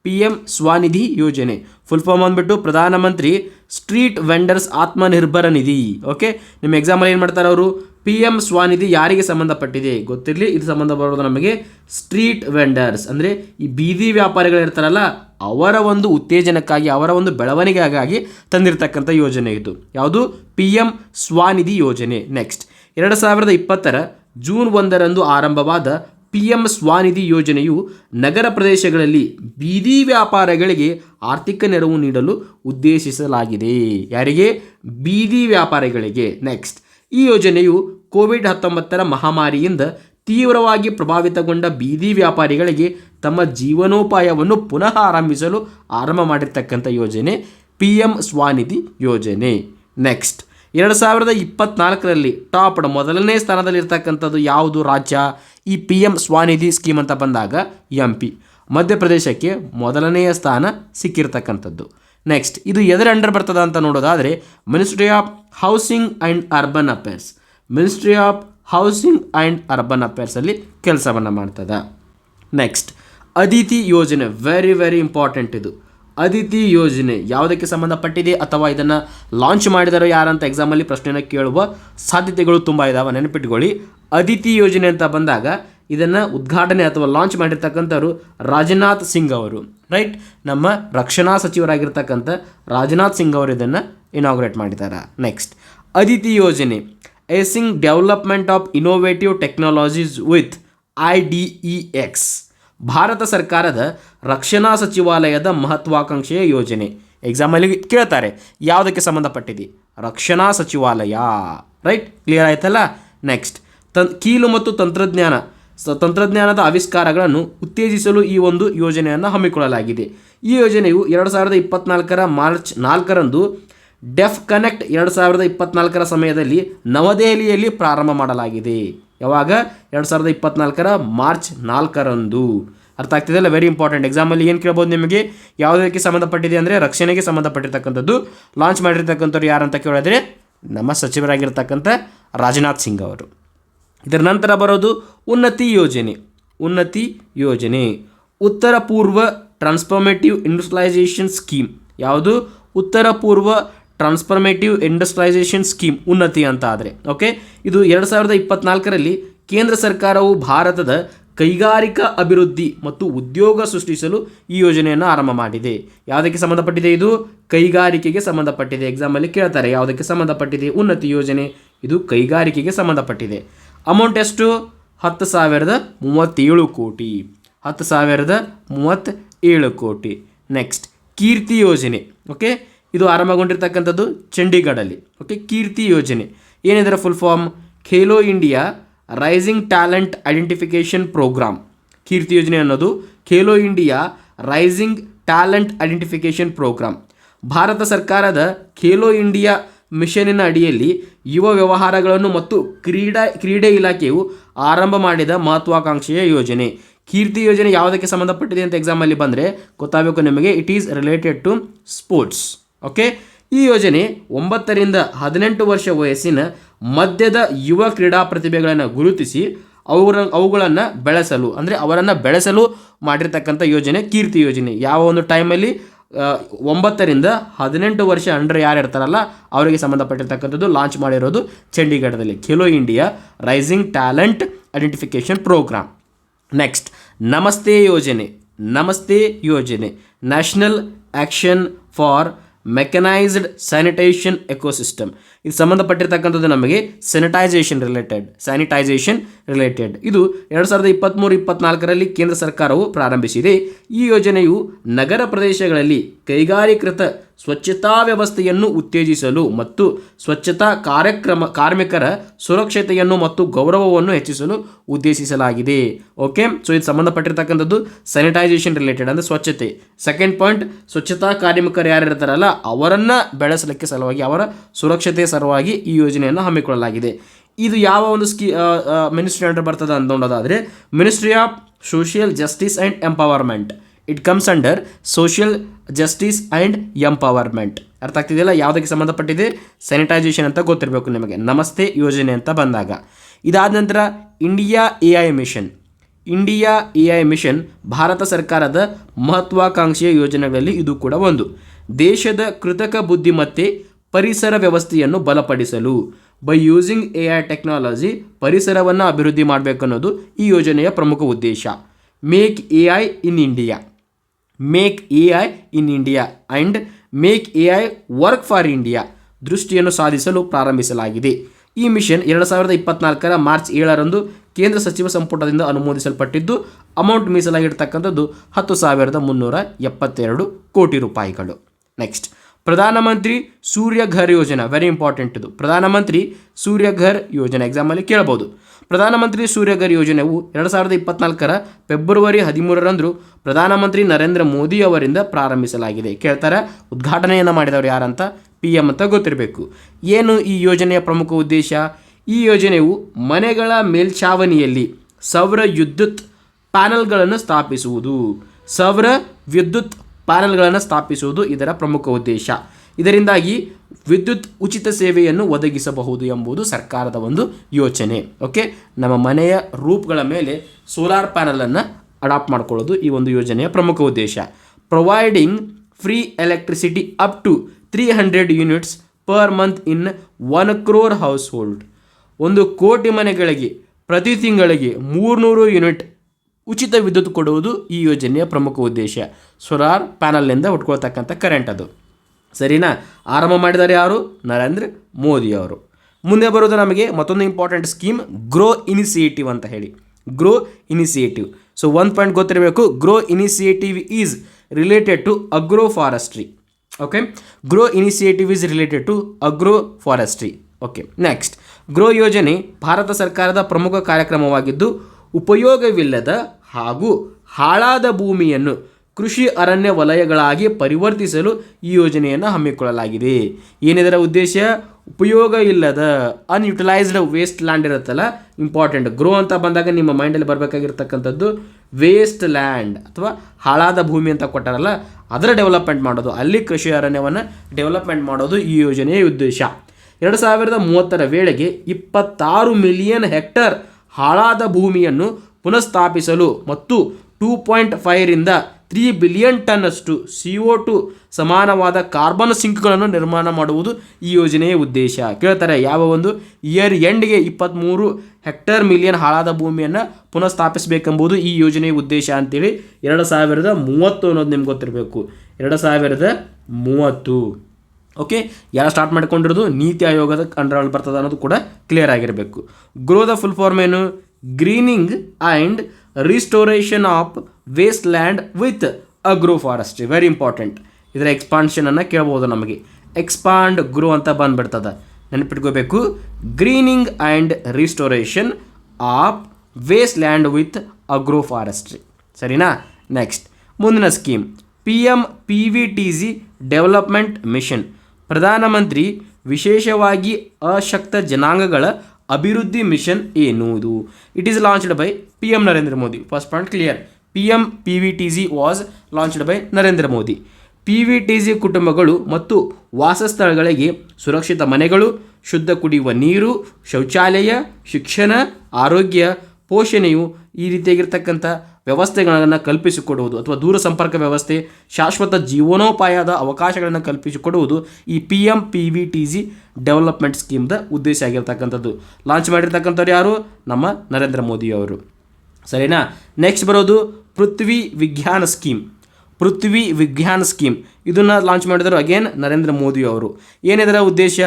ಪಿ ಎಂ ಸ್ವಾನಿಧಿ ಯೋಜನೆ. ಫುಲ್ ಫಾರ್ಮ್ ಅಂದ್ಬಿಟ್ಟು Pradhan Mantri street vendors Atmanirbhar Nidhi okay ನಿಮ್ಮ ಎಕ್ಸಾಮಲ್ಲಿ ಏನು ಮಾಡ್ತಾರೆ ಅವರು ಪಿ ಎಂ ಸ್ವಾನಿಧಿ ಯಾರಿಗೆ ಸಂಬಂಧಪಟ್ಟಿದೆ? ಗೊತ್ತಿರಲಿ, ಇದು ಸಂಬಂಧ ಬರೋದು ನಮಗೆ ಸ್ಟ್ರೀಟ್ ವೆಂಡರ್ಸ್ ಅಂದರೆ ಈ ಬೀದಿ ವ್ಯಾಪಾರಿಗಳಿರ್ತಾರಲ್ಲ, ಅವರ ಒಂದು ಉತ್ತೇಜನಕ್ಕಾಗಿ, ಅವರ ಒಂದು ಬೆಳವಣಿಗೆಗಾಗಿ ತಂದಿರತಕ್ಕಂಥ ಯೋಜನೆ ಇದು. ಯಾವುದು? ಪಿ ಎಂ ಸ್ವಾನಿಧಿ ಯೋಜನೆ. ನೆಕ್ಸ್ಟ್ ಎರಡು ಸಾವಿರದ ಇಪ್ಪತ್ತರ ಜೂನ್ ಒಂದರಂದು ಆರಂಭವಾದ ಪಿ ಎಂ ಸ್ವಾನಿಧಿ ಯೋಜನೆಯು ನಗರ ಪ್ರದೇಶಗಳಲ್ಲಿ ಬೀದಿ ವ್ಯಾಪಾರಗಳಿಗೆ ಆರ್ಥಿಕ ನೆರವು ನೀಡಲು ಉದ್ದೇಶಿಸಲಾಗಿದೆ. ಯಾರಿಗೆ? ಬೀದಿ ವ್ಯಾಪಾರಿಗಳಿಗೆ. ನೆಕ್ಸ್ಟ್ ಈ ಯೋಜನೆಯು ಕೋವಿಡ್ ಹತ್ತೊಂಬತ್ತರ ಮಹಾಮಾರಿಯಿಂದ ತೀವ್ರವಾಗಿ ಪ್ರಭಾವಿತಗೊಂಡ ಬೀದಿ ವ್ಯಾಪಾರಿಗಳಿಗೆ ತಮ್ಮ ಜೀವನೋಪಾಯವನ್ನು ಪುನಃ ಆರಂಭಿಸಲು ಆರಂಭ ಮಾಡಿರ್ತಕ್ಕಂಥ ಯೋಜನೆ ಪಿ ಎಂ ಸ್ವಾನಿಧಿ ಯೋಜನೆ. ನೆಕ್ಸ್ಟ್, ಎರಡು ಸಾವಿರದ ಇಪ್ಪತ್ನಾಲ್ಕರಲ್ಲಿ ಟಾಪ್ಡ್ ಮೊದಲನೇ ಸ್ಥಾನದಲ್ಲಿರ್ತಕ್ಕಂಥದ್ದು ಯಾವುದು ರಾಜ್ಯ? ಈ ಪಿ ಎಂ ಸ್ವಾನಿಧಿ ಸ್ಕೀಮ್ ಅಂತ ಬಂದಾಗ ಎಂ ಪಿ. ಮಧ್ಯಪ್ರದೇಶಕ್ಕೆ ಮೊದಲನೆಯ ಸ್ಥಾನ ಸಿಕ್ಕಿರ್ತಕ್ಕಂಥದ್ದು. ನೆಕ್ಸ್ಟ್ ಇದು ಎದರ ಅಂಡರ್ ಬರ್ತದ ಅಂತ ನೋಡೋದಾದರೆ ministry of housing and urban affairs ministry of housing and urban ಅಫೇರ್ಸಲ್ಲಿ ಕೆಲಸವನ್ನು ಮಾಡ್ತದ. ನೆಕ್ಸ್ಟ್ ಅದಿತಿ ಯೋಜನೆ. ವೆರಿ ವೆರಿ ಇಂಪಾರ್ಟೆಂಟ್ ಇದು. ಅದಿತಿ ಯೋಜನೆ ಯಾವುದಕ್ಕೆ ಸಂಬಂಧಪಟ್ಟಿದೆ ಅಥವಾ ಇದನ್ನು ಲಾಂಚ್ ಮಾಡಿದಾರೋ ಯಾರಂತ ಎಕ್ಸಾಮಲ್ಲಿ ಪ್ರಶ್ನೆಯನ್ನು ಕೇಳುವ ಸಾಧ್ಯತೆಗಳು ತುಂಬ ಇದಾವೆ. ನೆನಪಿಟ್ಕೊಳ್ಳಿ. ಅದಿತಿ ಯೋಜನೆ ಅಂತ ಬಂದಾಗ ಇದನ್ನು ಉದ್ಘಾಟನೆ ಅಥವಾ ಲಾಂಚ್ ಮಾಡಿರ್ತಕ್ಕಂಥವ್ರು ರಾಜನಾಥ್ ಸಿಂಗ್ ಅವರು. ರೈಟ್ ನಮ್ಮ ರಕ್ಷಣಾ ಸಚಿವರಾಗಿರ್ತಕ್ಕಂಥ ರಾಜನಾಥ್ ಸಿಂಗ್ ಅವರು ಇದನ್ನು ಇನಾಗ್ರೇಟ್ ಮಾಡಿದ್ದಾರೆ. ನೆಕ್ಸ್ಟ್ ಅದಿತಿ ಯೋಜನೆ. Acing development of innovative technologies with I D E X Bharat ಸರ್ಕಾರದ ರಕ್ಷಣಾ ಸಚಿವಾಲಯದ ಮಹತ್ವಾಕಾಂಕ್ಷೆಯ ಯೋಜನೆ. ಎಕ್ಸಾಮಲ್ಲಿ ಕೇಳ್ತಾರೆ, ಯಾವುದಕ್ಕೆ ಸಂಬಂಧಪಟ್ಟಿದೆ? ರಕ್ಷಣಾ ಸಚಿವಾಲಯ. ರೈಟ್ ಕ್ಲಿಯರ್ ಆಯ್ತಲ್ಲ? ನೆಕ್ಸ್ಟ್ ತನ್ ಕೀಲು ಮತ್ತು ತಂತ್ರಜ್ಞಾನ. ತಂತ್ರಜ್ಞಾನದ ಆವಿಷ್ಕಾರಗಳನ್ನು ಉತ್ತೇಜಿಸಲು ಈ ಒಂದು ಯೋಜನೆಯನ್ನು ಹಮ್ಮಿಕೊಳ್ಳಲಾಗಿದೆ. ಈ ಯೋಜನೆಯು ಎರಡು ಸಾವಿರದ ಇಪ್ಪತ್ನಾಲ್ಕರ ಮಾರ್ಚ್ ನಾಲ್ಕರಂದು ಡೆಫ್ ಕನೆಕ್ಟ್ ಎರಡು ಸಾವಿರದ ಇಪ್ಪತ್ನಾಲ್ಕರ ಸಮಯದಲ್ಲಿ ನವದೆಹಲಿಯಲ್ಲಿ ಪ್ರಾರಂಭ ಮಾಡಲಾಗಿದೆ. ಯಾವಾಗ? ಎರಡು ಸಾವಿರದ ಇಪ್ಪತ್ನಾಲ್ಕರ ಮಾರ್ಚ್ ನಾಲ್ಕರಂದು. ಅರ್ಥ ಆಗ್ತಿದೆಯಲ್ಲ ವೆರಿ ಇಂಪಾರ್ಟೆಂಟ್ ಎಕ್ಸಾಮಲ್ಲಿ ಏನು ಕೇಳ್ಬೋದು ನಿಮಗೆ? ಯಾವುದಕ್ಕೆ ಸಂಬಂಧಪಟ್ಟಿದೆ ಅಂದರೆ ರಕ್ಷಣೆಗೆ ಸಂಬಂಧಪಟ್ಟಿರ್ತಕ್ಕಂಥದ್ದು. ಲಾಂಚ್ ಮಾಡಿರ್ತಕ್ಕಂಥವ್ರು ಯಾರಂತ ಕೇಳಿದ್ರೆ ನಮ್ಮ ಸಚಿವರಾಗಿರ್ತಕ್ಕಂಥ ರಾಜನಾಥ್ ಸಿಂಗ್ ಅವರು. ಇದರ ನಂತರ ಬರೋದು ಉನ್ನತಿ ಯೋಜನೆ. ಉನ್ನತಿ ಯೋಜನೆ. ಉತ್ತರ ಪೂರ್ವ ಟ್ರಾನ್ಸ್ಫಾರ್ಮೇಟಿವ್ ಇಂಡಸ್ಟ್ರಲೈಸೇಷನ್ ಸ್ಕೀಮ್ ಯಾವುದು? ಉತ್ತರ ಪೂರ್ವ ಟ್ರಾನ್ಸ್ಫಾರ್ಮೇಟಿವ್ ಇಂಡಸ್ಟ್ರಲೈಸೇಷನ್ ಸ್ಕೀಮ್ ಉನ್ನತಿ ಅಂತ ಆದರೆ. ಓಕೆ ಇದು ಎರಡು ಸಾವಿರದ ಇಪ್ಪತ್ನಾಲ್ಕರಲ್ಲಿ ಕೇಂದ್ರ ಸರ್ಕಾರವು ಭಾರತದ ಕೈಗಾರಿಕಾ ಅಭಿವೃದ್ಧಿ ಮತ್ತು ಉದ್ಯೋಗ ಸೃಷ್ಟಿಸಲು ಈ ಯೋಜನೆಯನ್ನು ಆರಂಭ ಮಾಡಿದೆ. ಯಾವುದಕ್ಕೆ ಸಂಬಂಧಪಟ್ಟಿದೆ ಇದು? ಕೈಗಾರಿಕೆಗೆ ಸಂಬಂಧಪಟ್ಟಿದೆ. ಎಕ್ಸಾಮಲ್ಲಿ ಕೇಳ್ತಾರೆ, ಯಾವುದಕ್ಕೆ ಸಂಬಂಧಪಟ್ಟಿದೆ? ಉನ್ನತಿ ಯೋಜನೆ. ಇದು ಕೈಗಾರಿಕೆಗೆ ಸಂಬಂಧಪಟ್ಟಿದೆ. ಅಮೌಂಟ್ ಎಷ್ಟು? ಹತ್ತು ಸಾವಿರದ ಮೂವತ್ತೇಳು ಕೋಟಿ. ಹತ್ತು ಸಾವಿರದ ಮೂವತ್ತೇಳು ಕೋಟಿ. ನೆಕ್ಸ್ಟ್ ಕೀರ್ತಿ ಯೋಜನೆ. ಓಕೆ ಇದು ಆರಂಭಗೊಂಡಿರ್ತಕ್ಕಂಥದ್ದು ಚಂಡೀಗಢಲ್ಲಿ. ಓಕೆ ಕೀರ್ತಿ ಯೋಜನೆ. ಏನಿದರ full form Khelo India rising talent identification programme Kirti ಯೋಜನೆ ಅನ್ನೋದು Khelo India rising talent identification programme Bharat ಸರ್ಕಾರದ ಖೇಲೋ ಇಂಡಿಯಾ ಮಿಷನಿನ ಅಡಿಯಲ್ಲಿ ಯುವ ವ್ಯವಹಾರಗಳನ್ನು ಮತ್ತು ಕ್ರೀಡಾ, ಕ್ರೀಡೆ ಇಲಾಖೆಯು ಆರಂಭ ಮಾಡಿದ ಮಹತ್ವಾಕಾಂಕ್ಷೆಯ ಯೋಜನೆ. ಕೀರ್ತಿ ಯೋಜನೆ ಯಾವುದಕ್ಕೆ ಸಂಬಂಧಪಟ್ಟಿದೆ ಅಂತ ಎಕ್ಸಾಮಲ್ಲಿ ಬಂದರೆ ಗೊತ್ತಾಗಬೇಕು ನಿಮಗೆ. It is related to sports okay ಈ ಯೋಜನೆ ಒಂಬತ್ತರಿಂದ ಹದಿನೆಂಟು ವರ್ಷ ವಯಸ್ಸಿನ ಮಧ್ಯದ ಯುವ ಕ್ರೀಡಾ ಪ್ರತಿಭೆಗಳನ್ನು ಗುರುತಿಸಿ ಅವರ, ಅವುಗಳನ್ನು ಬೆಳೆಸಲು, ಅಂದರೆ ಅವರನ್ನು ಬೆಳೆಸಲು ಮಾಡಿರ್ತಕ್ಕಂಥ ಯೋಜನೆ ಕೀರ್ತಿ ಯೋಜನೆ. ಯಾವ ಒಂದು ಟೈಮಲ್ಲಿ ಒಂಬತ್ತರಿಂದ ಹದಿನೆಂಟು ವರ್ಷ ಅಂಡರ್ ಯಾರು ಇರ್ತಾರಲ್ಲ, ಅವರಿಗೆ ಸಂಬಂಧಪಟ್ಟಿರ್ತಕ್ಕಂಥದ್ದು ಲಾಂಚ್ ಮಾಡಿರೋದು ಚಂಡೀಗಢದಲ್ಲಿ, Khelo India rising talent identification programme next Namaste ಯೋಜನೆ ನಮಸ್ತೆ ಯೋಜನೆ national action for mechanised sanitation ecosystem ಇದು ಸಂಬಂಧಪಟ್ಟಿರ್ತಕ್ಕಂಥದ್ದು ನಮಗೆ ಸ್ಯಾನಿಟೈಸೇಷನ್ ರಿಲೇಟೆಡ್ ಸ್ಯಾನಿಟೈಸೇಷನ್ ರಿಲೇಟೆಡ್ ಇದು ಎರಡು ಸಾವಿರದ ಇಪ್ಪತ್ತ್ಮೂರು ಇಪ್ಪತ್ನಾಲ್ಕರಲ್ಲಿ ಕೇಂದ್ರ ಸರ್ಕಾರವು ಪ್ರಾರಂಭಿಸಿದೆ. ಈ ಯೋಜನೆಯು ನಗರ ಪ್ರದೇಶಗಳಲ್ಲಿ ಕೈಗಾರೀಕೃತ ಸ್ವಚ್ಛತಾ ವ್ಯವಸ್ಥೆಯನ್ನು ಉತ್ತೇಜಿಸಲು ಮತ್ತು ಸ್ವಚ್ಛತಾ ಕಾರ್ಯಕ್ರಮ, ಕಾರ್ಮಿಕರ ಸುರಕ್ಷತೆಯನ್ನು ಮತ್ತು ಗೌರವವನ್ನು ಹೆಚ್ಚಿಸಲು ಉದ್ದೇಶಿಸಲಾಗಿದೆ. ಓಕೆ ಸೊ ಇದು ಸಂಬಂಧಪಟ್ಟಿರ್ತಕ್ಕಂಥದ್ದು ಸ್ಯಾನಿಟೈಸೇಷನ್ ರಿಲೇಟೆಡ್ ಅಂದರೆ ಸ್ವಚ್ಛತೆ. ಸೆಕೆಂಡ್ ಪಾಯಿಂಟ್ ಸ್ವಚ್ಛತಾ ಕಾರ್ಮಿಕರು ಯಾರು ಇರ್ತಾರಲ್ಲ ಅವರನ್ನು ಬೆಳೆಸಲಿಕ್ಕೆ ಸಲುವಾಗಿ ಅವರ ಸುರಕ್ಷತೆ ಸಲುವಾಗಿ ಈ ಯೋಜನೆಯನ್ನು ಹಮ್ಮಿಕೊಳ್ಳಲಾಗಿದೆ. ಇದು ಯಾವ ಒಂದು ಸ್ಕೀ ಮಿನಿಸ್ಟ್ರಿ ಅಂಡರ್ ಬರ್ತದೆ ನೋಡೋದಾದರೆ ministry of social justice and empowerment it comes under social justice and empowerment ಅರ್ಥ ಆಗ್ತಿದೆಯಲ್ಲ? ಯಾವುದಕ್ಕೆ ಸಂಬಂಧಪಟ್ಟಿದೆ? ಸ್ಯಾನಿಟೈಸೇಷನ್ ಅಂತ ಗೊತ್ತಿರಬೇಕು ನಿಮಗೆ. ನಮಸ್ತೆ ಯೋಜನೆ ಅಂತ ಬಂದಾಗ. ಇದಾದ ನಂತರ India A mission India A mission Bharat ಸರ್ಕಾರದ ಮಹತ್ವಾಕಾಂಕ್ಷೆಯ ಯೋಜನೆಗಳಲ್ಲಿ ಇದು ಕೂಡ ಒಂದು. ದೇಶದ ಕೃತಕ ಬುದ್ಧಿಮತ್ತೆ ಪರಿಸರ ವ್ಯವಸ್ಥೆಯನ್ನು ಬಲಪಡಿಸಲು. By using A I technology ಪರಿಸರವನ್ನು ಅಭಿವೃದ್ಧಿ ಮಾಡಬೇಕು ಅನ್ನೋದು ಈ ಯೋಜನೆಯ ಪ್ರಮುಖ ಉದ್ದೇಶ. Make A I in India make A I in India and make A I work for India ದೃಷ್ಟಿಯನ್ನು ಸಾಧಿಸಲು ಪ್ರಾರಂಭಿಸಲಾಗಿದೆ. ಈ ಮಿಷನ್ ಎರಡು ಸಾವಿರದ ಇಪ್ಪತ್ನಾಲ್ಕರ ಮಾರ್ಚ್ ಏಳರಂದು ಕೇಂದ್ರ ಸಚಿವ ಸಂಪುಟದಿಂದ ಅನುಮೋದಿಸಲ್ಪಟ್ಟಿದ್ದು, ಅಮೌಂಟ್ ಮೀಸಲಾಗಿರ್ತಕ್ಕಂಥದ್ದು ಹತ್ತು ಸಾವಿರದ ಮುನ್ನೂರ ಎಪ್ಪತ್ತೆರಡು ಕೋಟಿ ರೂಪಾಯಿಗಳು. ನೆಕ್ಸ್ಟ್ ಪ್ರಧಾನಮಂತ್ರಿ ಸೂರ್ಯಘರ್ ಯೋಜನಾ ವೆರಿ ಇಂಪಾರ್ಟೆಂಟ್ ಇದು ಪ್ರಧಾನಮಂತ್ರಿ ಸೂರ್ಯಘರ್ ಯೋಜನೆ ಎಕ್ಸಾಮಲ್ಲಿ ಕೇಳಬಹುದು ಪ್ರಧಾನಮಂತ್ರಿ ಸೂರ್ಯಘರ್ ಯೋಜನೆಯು ಎರಡು ಸಾವಿರದ ಇಪ್ಪತ್ನಾಲ್ಕರ ಫೆಬ್ರವರಿ ಹದಿಮೂರರಂದು ಪ್ರಧಾನಮಂತ್ರಿ ನರೇಂದ್ರ ಮೋದಿ ಅವರಿಂದ ಪ್ರಾರಂಭಿಸಲಾಗಿದೆ. ಕೇಳ್ತಾರೆ, ಉದ್ಘಾಟನೆಯನ್ನು ಮಾಡಿದವರು ಯಾರಂತ ಪಿ ಎಂ ಅಂತ ಗೊತ್ತಿರಬೇಕು. ಏನು ಈ ಯೋಜನೆಯ ಪ್ರಮುಖ ಉದ್ದೇಶ? ಈ ಯೋಜನೆಯು ಮನೆಗಳ ಮೇಲ್ಛಾವಣಿಯಲ್ಲಿ ಸೌರ ವಿದ್ಯುತ್ ಪ್ಯಾನಲ್ಗಳನ್ನು ಸ್ಥಾಪಿಸುವುದು. ಸೌರ ವಿದ್ಯುತ್ ಪ್ಯಾನಲ್ಗಳನ್ನು ಸ್ಥಾಪಿಸುವುದು ಇದರ ಪ್ರಮುಖ ಉದ್ದೇಶ. ಇದರಿಂದಾಗಿ ವಿದ್ಯುತ್ ಉಚಿತ ಸೇವೆಯನ್ನು ಒದಗಿಸಬಹುದು ಎಂಬುದು ಸರ್ಕಾರದ ಒಂದು ಯೋಚನೆ. ಓಕೆ? ನಮ್ಮ ಮನೆಯ ರೂಪ್ಗಳ ಮೇಲೆ ಸೋಲಾರ್ ಪ್ಯಾನಲನ್ನು ಅಡಾಪ್ಟ್ ಮಾಡ್ಕೊಳ್ಳೋದು ಈ ಒಂದು ಯೋಜನೆಯ ಪ್ರಮುಖ ಉದ್ದೇಶ. Providing free electricity up to three hundred units per month in one crore household ಒಂದು ಕೋಟಿ ಮನೆಗಳಿಗೆ ಪ್ರತಿ ತಿಂಗಳಿಗೆ ಮೂರುನೂರು ಯೂನಿಟ್ ಉಚಿತ ವಿದ್ಯುತ್ ಕೊಡುವುದು ಈ ಯೋಜನೆಯ ಪ್ರಮುಖ ಉದ್ದೇಶ. ಸೋಲಾರ್ ಪ್ಯಾನಲ್ನಿಂದ ಹುಟ್ಕೊಳ್ತಕ್ಕಂಥ ಕರೆಂಟ್ ಅದು. ಸರಿನಾ? ಆರಂಭ ಮಾಡಿದ್ದಾರೆ ಯಾರು? ನರೇಂದ್ರ ಮೋದಿ ಅವರು. ಮುಂದೆ ಬರೋದು ನಮಗೆ ಮತ್ತೊಂದು ಇಂಪಾರ್ಟೆಂಟ್ ಸ್ಕೀಮ್ ಗ್ರೋ ಇನಿಷಿಯೇಟಿವ್ ಅಂತ ಹೇಳಿ. Grow initiative so one point ಗೊತ್ತಿರಬೇಕು. Grow initiative is related to agroforestry okay grow initiative is related to agroforestry okay next grow ಯೋಜನೆ ಭಾರತ ಸರ್ಕಾರದ ಪ್ರಮುಖ ಕಾರ್ಯಕ್ರಮವಾಗಿದ್ದು, ಉಪಯೋಗವಿಲ್ಲದ ಹಾಗೂ ಹಾಳಾದ ಭೂಮಿಯನ್ನು ಕೃಷಿ ಅರಣ್ಯ ವಲಯಗಳಾಗಿ ಪರಿವರ್ತಿಸಲು ಈ ಯೋಜನೆಯನ್ನು ಹಮ್ಮಿಕೊಳ್ಳಲಾಗಿದೆ. ಏನಿದರ ಉದ್ದೇಶ? ಉಪಯೋಗ ಇಲ್ಲದ ಅನ್ಯುಟಿಲೈಸ್ಡ್ ವೇಸ್ಟ್ ಲ್ಯಾಂಡ್ ಇರುತ್ತಲ್ಲ ಇಂಪಾರ್ಟೆಂಟ್ ಗ್ರೋ ಅಂತ ಬಂದಾಗ ನಿಮ್ಮ ಮೈಂಡಲ್ಲಿ ಬರಬೇಕಾಗಿರ್ತಕ್ಕಂಥದ್ದು ವೇಸ್ಟ್ ಲ್ಯಾಂಡ್ ಅಥವಾ ಹಾಳಾದ ಭೂಮಿ ಅಂತ ಕೊಟ್ಟಾರಲ್ಲ, ಅದರ ಡೆವಲಪ್ಮೆಂಟ್ ಮಾಡೋದು, ಅಲ್ಲಿ ಕೃಷಿ ಅರಣ್ಯವನ್ನು ಡೆವಲಪ್ಮೆಂಟ್ ಮಾಡೋದು ಈ ಯೋಜನೆಯ ಉದ್ದೇಶ. ಎರಡು ಸಾವಿರದ ಮೂವತ್ತರ ವೇಳೆಗೆ ಇಪ್ಪತ್ತಾರು ಮಿಲಿಯನ್ ಹೆಕ್ಟರ್ ಹಾಳಾದ ಭೂಮಿಯನ್ನು ಪುನಃಸ್ಥಾಪಿಸಲು ಮತ್ತು ಟೂ ಪಾಯಿಂಟ್ ಫೈವ್ರಿಂದ ತ್ರೀ ಬಿಲಿಯನ್ ಟನ್ ಅಷ್ಟು ಸಿ ಒ ಟು ಸಮಾನವಾದ ಕಾರ್ಬನ್ ಸಿಂಕ್ಗಳನ್ನು ನಿರ್ಮಾಣ ಮಾಡುವುದು ಈ ಯೋಜನೆಯ ಉದ್ದೇಶ. ಕೇಳ್ತಾರೆ, ಯಾವ ಒಂದು ಇಯರ್ ಎಂಡ್ಗೆ ಇಪ್ಪತ್ತ್ಮೂರು ಹೆಕ್ಟೇರ್ ಮಿಲಿಯನ್ ಹಾಳಾದ ಭೂಮಿಯನ್ನು ಪುನಃ ಸ್ಥಾಪಿಸಬೇಕೆಂಬುದು ಈ ಯೋಜನೆಯ ಉದ್ದೇಶ ಅಂತೇಳಿ ಎರಡು ಸಾವಿರದ ಮೂವತ್ತು ಅನ್ನೋದು ನಿಮ್ಗೆ ಗೊತ್ತಿರಬೇಕು. ಎರಡು ಸಾವಿರದ ಮೂವತ್ತು. ಓಕೆ ಯಾರು ಸ್ಟಾರ್ಟ್ ಮಾಡ್ಕೊಂಡಿರೋದು? ನೀತಿ ಆಯೋಗದ ಅಂಡರಲ್ಲಿ ಬರ್ತದೆ ಅನ್ನೋದು ಕೂಡ ಕ್ಲಿಯರ್ ಆಗಿರಬೇಕು. ಗ್ರೋ ದ ಫುಲ್ ಫಾರ್ಮ್ ಏನು? Greening and restoration of waste land with agroforestry very important ಇದರ ಎಕ್ಸ್ಪಾನ್ಷನನ್ನು ಕೇಳ್ಬೋದು ನಮಗೆ. ಎಕ್ಸ್ಪಾಂಡ್ ಗ್ರೋ ಅಂತ ಬಂದ್ಬಿಡ್ತದೆ. ನೆನಪಿಟ್ಕೋಬೇಕು. Greening and restoration of waste land with agroforestry ಸರಿನಾ? ನೆಕ್ಸ್ಟ್ ಮುಂದಿನ scheme P M P V T G development mission Pradhan Mantri, ವಿಶೇಷವಾಗಿ ಅಶಕ್ತ ಜನಾಂಗಗಳ ಅಭಿವೃದ್ಧಿ ಮಿಷನ್ ಏನು ಇದು it is launched by P M Narendra Modi first point clear P M P V T G was launched by Narendra Modi P V T G ಕುಟುಂಬಗಳು ಮತ್ತು ವಾಸಸ್ಥಳಗಳಿಗೆ ಸುರಕ್ಷಿತ ಮನೆಗಳು, ಶುದ್ಧ ಕುಡಿಯುವ ನೀರು, ಶೌಚಾಲಯ, ಶಿಕ್ಷಣ, ಆರೋಗ್ಯ, ಪೋಷಣೆಯು ಈ ರೀತಿಯಾಗಿರ್ತಕ್ಕಂಥ ವ್ಯವಸ್ಥೆಗಳನ್ನು ಕಲ್ಪಿಸಿಕೊಡುವುದು ಅಥವಾ ದೂರ ಸಂಪರ್ಕ ವ್ಯವಸ್ಥೆ, ಶಾಶ್ವತ ಜೀವನೋಪಾಯದ ಅವಕಾಶಗಳನ್ನು ಕಲ್ಪಿಸಿಕೊಡುವುದು ಈ P M P V T G development ಸ್ಕೀಮ್ದ ಉದ್ದೇಶ ಆಗಿರ್ತಕ್ಕಂಥದ್ದು. ಲಾಂಚ್ ಮಾಡಿರ್ತಕ್ಕಂಥವ್ರು ಯಾರು? ನಮ್ಮ ನರೇಂದ್ರ ಮೋದಿಯವರು. ಸರಿನಾ? ನೆಕ್ಸ್ಟ್ ಬರೋದು ಪೃಥ್ವಿ ವಿಜ್ಞಾನ ಸ್ಕೀಮ್. ಪೃಥ್ವಿ ವಿಜ್ಞಾನ ಸ್ಕೀಮ್. ಇದನ್ನು ಲಾಂಚ್ ಮಾಡಿದರು ಅಗೇನ್ ನರೇಂದ್ರ ಮೋದಿ ಅವರು. ಏನಿದರ ಉದ್ದೇಶ?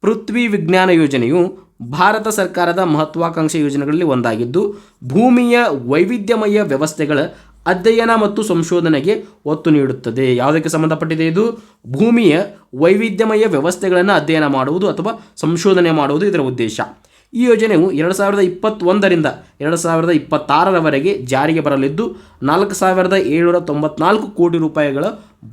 ಪೃಥ್ವಿ ವಿಜ್ಞಾನ ಯೋಜನೆಯು ಭಾರತ ಸರ್ಕಾರದ ಮಹತ್ವಾಕಾಂಕ್ಷೆ ಯೋಜನೆಗಳಲ್ಲಿ ಒಂದಾಗಿದ್ದು, ಭೂಮಿಯ ವೈವಿಧ್ಯಮಯ ವ್ಯವಸ್ಥೆಗಳ ಅಧ್ಯಯನ ಮತ್ತು ಸಂಶೋಧನೆಗೆ ಒತ್ತು ನೀಡುತ್ತದೆ. ಯಾವುದಕ್ಕೆ ಸಂಬಂಧಪಟ್ಟಿದೆ ಇದು? ಭೂಮಿಯ ವೈವಿಧ್ಯಮಯ ವ್ಯವಸ್ಥೆಗಳನ್ನು ಅಧ್ಯಯನ ಮಾಡುವುದು ಅಥವಾ ಸಂಶೋಧನೆ ಮಾಡುವುದು ಇದರ ಉದ್ದೇಶ. ಈ ಯೋಜನೆಯು ಎರಡು ಸಾವಿರದ ಇಪ್ಪತ್ತೊಂದರಿಂದ ಎರಡು ಸಾವಿರದ ಇಪ್ಪತ್ತಾರರವರೆಗೆ ಜಾರಿಗೆ ಬರಲಿದ್ದು, ನಾಲ್ಕು ಸಾವಿರದ ಏಳ್ನೂರ ತೊಂಬತ್ನಾಲ್ಕು ಕೋಟಿ ರೂಪಾಯಿಗಳ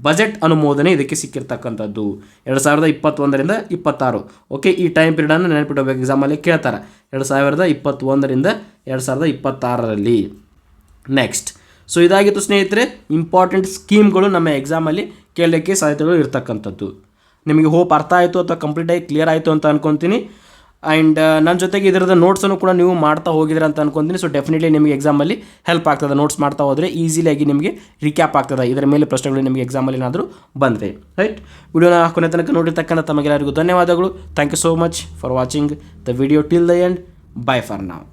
ಬಜೆಟ್ ಅನುಮೋದನೆ ಇದಕ್ಕೆ ಸಿಕ್ಕಿರ್ತಕ್ಕಂಥದ್ದು. ಎರಡು ಸಾವಿರದ ಇಪ್ಪತ್ತೊಂದರಿಂದ ಇಪ್ಪತ್ತಾರು. ಓಕೆ, ಈ ಟೈಮ್ ಪೀರಿಯಡನ್ನು ನೆನಪಿಡಬೇಕು ಎಕ್ಸಾಮಲ್ಲಿ ಕೇಳ್ತಾರೆ. ಎರಡು ಸಾವಿರದ ಇಪ್ಪತ್ತೊಂದರಿಂದ ಎರಡು ಸಾವಿರದ ಇಪ್ಪತ್ತಾರರಲ್ಲಿ. ನೆಕ್ಸ್ಟ್ ಸೊ ಇದಾಗಿತ್ತು ಸ್ನೇಹಿತರೆ ಇಂಪಾರ್ಟೆಂಟ್ ಸ್ಕೀಮ್ಗಳು ನಮ್ಮ ಎಕ್ಸಾಮಲ್ಲಿ ಕೇಳಲಿಕ್ಕೆ ಸಾಧ್ಯತೆಗಳು ಇರ್ತಕ್ಕಂಥದ್ದು. ನಿಮಗೆ ಹೋಪ್ ಅರ್ಥ ಆಯಿತು ಅಥವಾ ಕಂಪ್ಲೀಟಾಗಿ ಕ್ಲಿಯರ್ ಆಯಿತು ಅಂತ ಅನ್ಕೊತೀನಿ. ಆ್ಯಂಡ್ ನನ್ನ ಜೊತೆಗೆ ಇದರದ ನೋಟ್ಸನ್ನು ಕೂಡ ನೀವು ಮಾಡ್ತಾ ಹೋಗಿದ್ರೆ ಅಂತ ಅನ್ಕೊಂತೀನಿ. ಸೊ ಡೆಫಿನೆಟ್ಲಿ ನಿಮಗೆ ಎಕ್ಸಾಮಲ್ಲಿ ಹೆಲ್ಪ್ ಆಗ್ತದೆ. ನೋಟ್ಸ್ ಮಾಡ್ತಾ ಹೋದರೆ ಈಸಿಲಿಯಾಗಿ ನಿಮಗೆ ರಿಕ್ಯಾಪ್ ಆಗ್ತದೆ. ಇದರ ಮೇಲೆ ಪ್ರಶ್ನೆಗಳು ನಿಮಗೆ ಎಕ್ಸಾಮಲ್ಲಿ ಏನಾದರೂ ಬಂದರೆ ರೈಟ್ ವಿಡಿಯೋನ ಕೊನೆ ತನಕ ನೋಡಿರ್ತಕ್ಕಂಥ ತಮಗೆಲ್ಲರಿಗೂ ಧನ್ಯವಾದಗಳು. Thank you so much for watching the video till the end bye for ನಾವ್